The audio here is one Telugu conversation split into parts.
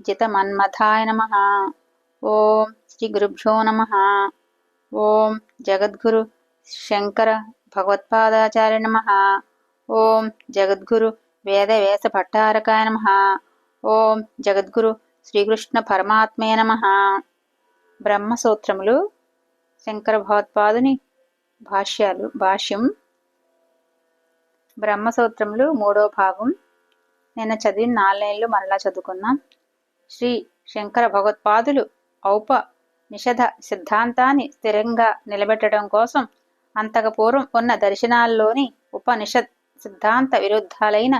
జితమన్మథాయ నమ ఓం శ్రీ గురుభ్యో నమ ఓం జగద్గురు శంకర భగవత్పాదాచార్య నమ ఓం జగద్గురు వేద భట్టారకాయ నమ ఓం జగద్గురు శ్రీకృష్ణ పరమాత్మే నమ బ్రహ్మసూత్రములు శంకర భగవత్పాదుని భాష్యాలు భాష్యం. బ్రహ్మసూత్రములు మూడో భాగం. నిన్న చదివిన నాలుగేళ్ళు మరలా చదువుకున్నాం శ్రీ శంకర భగవత్పాదులు ఔప నిషధ సిద్ధాంతాన్ని స్థిరంగా నిలబెట్టడం కోసం అంతకపూర్వం ఉన్న దర్శనాల్లోని ఉపనిషత్ సిద్ధాంత విరుద్ధాలైన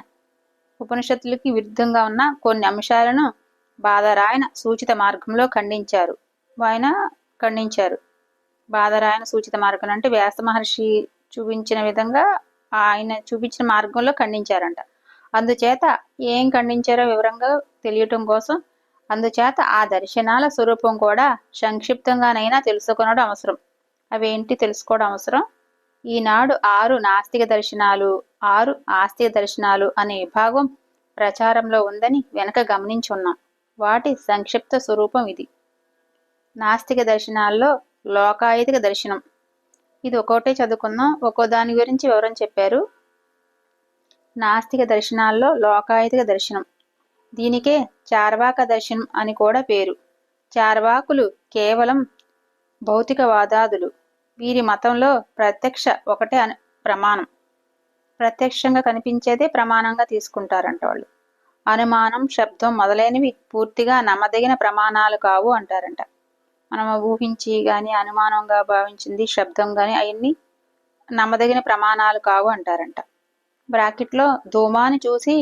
ఉపనిషత్తులకి విరుద్ధంగా ఉన్న కొన్ని అంశాలను బాధరాయన సూచిత మార్గంలో ఖండించారు. ఆయన ఖండించారు. బాధరాయన సూచిత మార్గం అంటే వ్యాస మహర్షి చూపించిన విధంగా ఆయన చూపించిన మార్గంలో ఖండించారంట. అందుచేత ఏం ఖండించారో వివరంగా తెలియటం కోసం అందుచేత ఆ దర్శనాల స్వరూపం కూడా సంక్షిప్తంగానైనా తెలుసుకునడం అవసరం. అవేంటి తెలుసుకోవడం అవసరం? ఈనాడు ఆరు నాస్తిక దర్శనాలు ఆరు ఆస్తిక దర్శనాలు అనే విభాగం ప్రచారంలో ఉందని వెనక గమనించున్నాం. వాటి సంక్షిప్త స్వరూపం ఇది. నాస్తిక దర్శనాల్లో లోకాయతిక దర్శనం. ఇది ఒక్కోటే చదువుకుందాం ఒక్కో దాని గురించి వివరం చెప్పారు. నాస్తిక దర్శనాల్లో లోకాయతిక దర్శనం. దీనికే చార్వాక దర్శనం అని కూడా పేరు. చార్వాకులు కేవలం భౌతికవాదాదులు. వీరి మతంలో ప్రత్యక్ష ఒకటే అని ప్రమాణం. ప్రత్యక్షంగా కనిపించేదే ప్రమాణంగా తీసుకుంటారంట వాళ్ళు. అనుమానం శబ్దం మొదలైనవి పూర్తిగా నమ్మదగిన ప్రమాణాలు కావు అంటారంట. మనం ఊహించి కానీ అనుమానంగా భావించింది శబ్దం కానీ అవన్నీ నమ్మదగిన ప్రమాణాలు కావు అంటారంట. బ్రాకెట్లో ధూమాని చూసి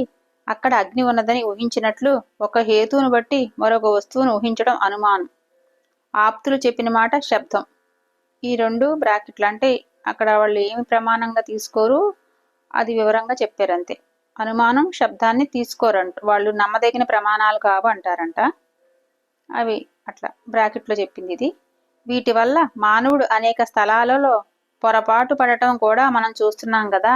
అక్కడ అగ్ని ఉన్నదని ఊహించినట్లు ఒక హేతువును బట్టి మరొక వస్తువును ఊహించడం అనుమానం. ఆప్తులు చెప్పిన మాట శబ్దం. ఈ రెండు బ్రాకెట్లు అంటే అక్కడ వాళ్ళు ఏమి ప్రమాణంగా తీసుకోరు అది వివరంగా చెప్పారు అంతే అనుమానం శబ్దాన్ని తీసుకోరంట వాళ్ళు నమ్మదగిన ప్రమాణాలు కావు అంటారంట. అవి అట్లా బ్రాకెట్లో చెప్పింది ఇది. వీటి వల్ల మానవుడు అనేక స్థలాలలో పొరపాటు పడటం కూడా మనం చూస్తున్నాం కదా.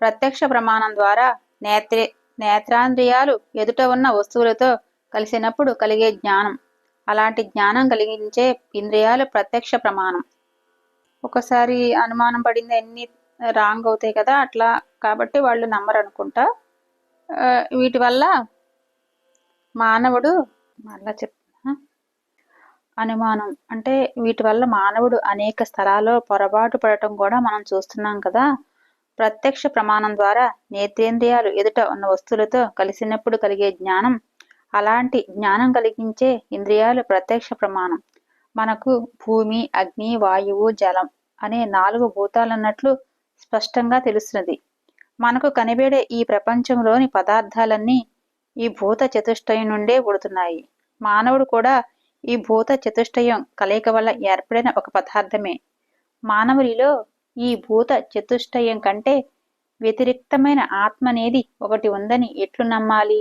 ప్రత్యక్ష ప్రమాణం ద్వారా నేత్రే నేత్రాంద్రియాలు ఎదుట ఉన్న వస్తువులతో కలిసినప్పుడు కలిగే జ్ఞానం. అలాంటి జ్ఞానం కలిగించే ఇంద్రియాలు ప్రత్యక్ష ప్రమాణం. ఒకసారి అనుమానం పడింది అన్ని రాంగ్ అవుతాయి కదా అట్లా కాబట్టి వాళ్ళు నమ్మరు అనుకుంటా. వీటి వల్ల మానవుడు మళ్ళా చెప్తున్నా అనుమానం. అంటే వీటి వల్ల మానవుడు అనేక స్థలాల్లో పొరపాటు పడటం కూడా మనం చూస్తున్నాం కదా. ప్రత్యక్ష ప్రమాణం ద్వారా నేత్రేంద్రియాలు ఎదుట ఉన్న వస్తువులతో కలిసినప్పుడు కలిగే జ్ఞానం అలాంటి జ్ఞానం కలిగించే ఇంద్రియాలు ప్రత్యక్ష ప్రమాణం. మనకు భూమి అగ్ని వాయువు జలం అనే నాలుగు భూతాలన్నట్లు స్పష్టంగా తెలుస్తున్నది. మనకు కనిపెడే ఈ ప్రపంచంలోని పదార్థాలన్నీ ఈ భూత చతుష్టయం నుండే పుడుతున్నాయి. మానవుడు కూడా ఈ భూత చతుష్టయం కలయిక వల్ల ఏర్పడిన ఒక పదార్థమే. మానవుడిలో ఈ భూత చతుష్టయం కంటే వ్యతిరిక్తమైన ఆత్మ అనేది ఒకటి ఉందని ఎట్లు నమ్మాలి?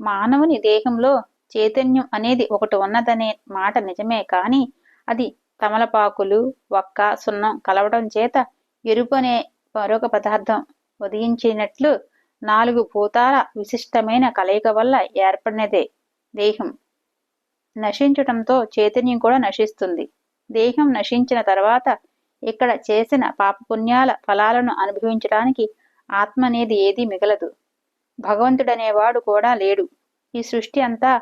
మానవుని దేహంలో చైతన్యం అనేది ఒకటి ఉన్నదనే మాట నిజమే కాని అది తమలపాకులు వక్క సున్నం కలవడం చేత ఎరుపు అనే మరొక పదార్థం ఉదయించినట్లు నాలుగు భూతాల విశిష్టమైన కలయిక వల్ల ఏర్పడినదే దేహం. నశించటంతో చైతన్యం కూడా నశిస్తుంది. దేహం నశించిన తర్వాత ఇక్కడ చేసిన పాపపుణ్యాల ఫలాలను అనుభవించడానికి ఆత్మ అనేది ఏదీ మిగలదు. భగవంతుడనేవాడు కూడా లేడు. ఈ సృష్టి అంతా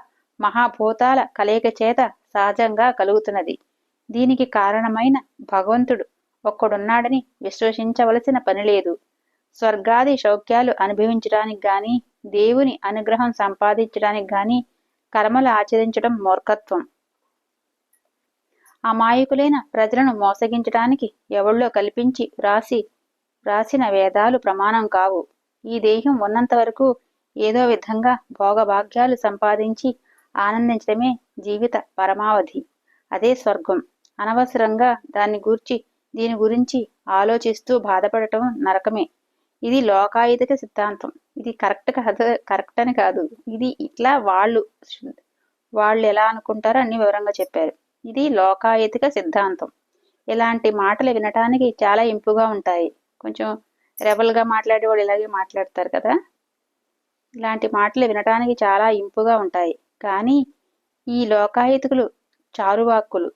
మహాభూతాల కలయిక చేత సహజంగా కలుగుతున్నది. దీనికి కారణమైన భగవంతుడు ఒక్కడున్నాడని విశ్వసించవలసిన పని లేదు. స్వర్గాది సౌఖ్యాలు అనుభవించడానికి గాని దేవుని అనుగ్రహం సంపాదించడానికి గాని కర్మలు ఆచరించడం మూర్ఖత్వం. అమాయకులైన ప్రజలను మోసగించడానికి ఎవళ్ళో కల్పించి వ్రాసి వ్రాసిన వేదాలు ప్రమాణం కావు. ఈ దేహం ఉన్నంత వరకు ఏదో విధంగా భోగభాగ్యాలు సంపాదించి ఆనందించడమే జీవిత పరమావధి. అదే స్వర్గం. అనవసరంగా దాన్ని గూర్చి దీని గురించి ఆలోచిస్తూ బాధపడటం నరకమే. ఇది లోకాయుధిక సిద్ధాంతం. ఇది కరెక్ట్ కాదు కరెక్ట్ అని కాదు. ఇది ఇట్లా వాళ్ళు వాళ్ళు ఎలా అనుకుంటారో అన్ని వివరంగా చెప్పారు. ఇది లోకాయతిక సిద్ధాంతం. ఇలాంటి మాటలు వినటానికి చాలా ఇంపుగా ఉంటాయి. కొంచెం రెబల్గా మాట్లాడేవాడు ఇలాగే మాట్లాడతారు కదా. ఇలాంటి మాటలు వినటానికి చాలా ఇంపుగా ఉంటాయి. కానీ ఈ లోకాయతికులు చారువాక్కులు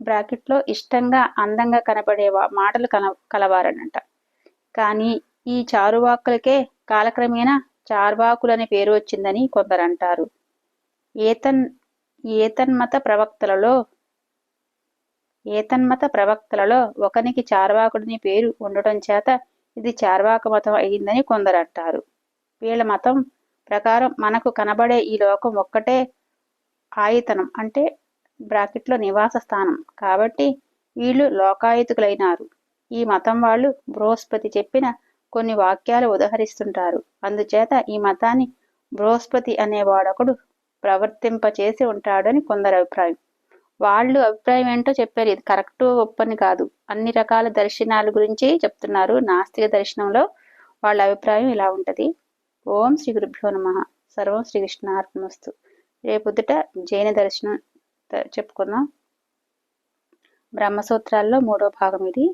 బ్రాకెట్లో ఇష్టంగా అందంగా కనపడే మాటలు కన కలవారనంట. కానీ ఈ చారువాక్కులకే కాలక్రమేణా చార్వాకులనే పేరు వచ్చిందని కొందరంటారు. ఏతన్ ఏతన్మత ప్రవక్తలలో ఏతన్మత ప్రవక్తలలో ఒకనికి చార్వాకుడిని పేరు ఉండటం చేత ఇది చార్వాక మతం అయిందని కొందరంటారు. వీళ్ళ మతం ప్రకారం మనకు కనబడే ఈ లోకం ఒక్కటే ఆయతనం అంటే బ్రాకెట్లో నివాస స్థానం. కాబట్టి వీళ్ళు లోకాయుతుకులైనారు ఈ మతం వాళ్ళు బృహస్పతి చెప్పిన కొన్ని వాక్యాలు ఉదహరిస్తుంటారు. అందుచేత ఈ మతాన్ని బృహస్పతి అనేవాడొకడు ప్రవర్తింపచేసి ఉంటాడని కొందరి అభిప్రాయం. వాళ్ళు అభిప్రాయం ఏంటో చెప్పారు. ఇది కరెక్ట్ ఒప్పని కాదు. అన్ని రకాల దర్శనాల గురించి చెప్తున్నారు. నాస్తిక దర్శనంలో వాళ్ళ అభిప్రాయం ఇలా ఉంటుంది. ఓం శ్రీ గురుభ్యో నమ. సర్వం శ్రీకృష్ణ అర్పణస్తు రేపొద్దుట జైన దర్శనం చెప్పుకుందాం. బ్రహ్మసూత్రాల్లో మూడో భాగం ఇది.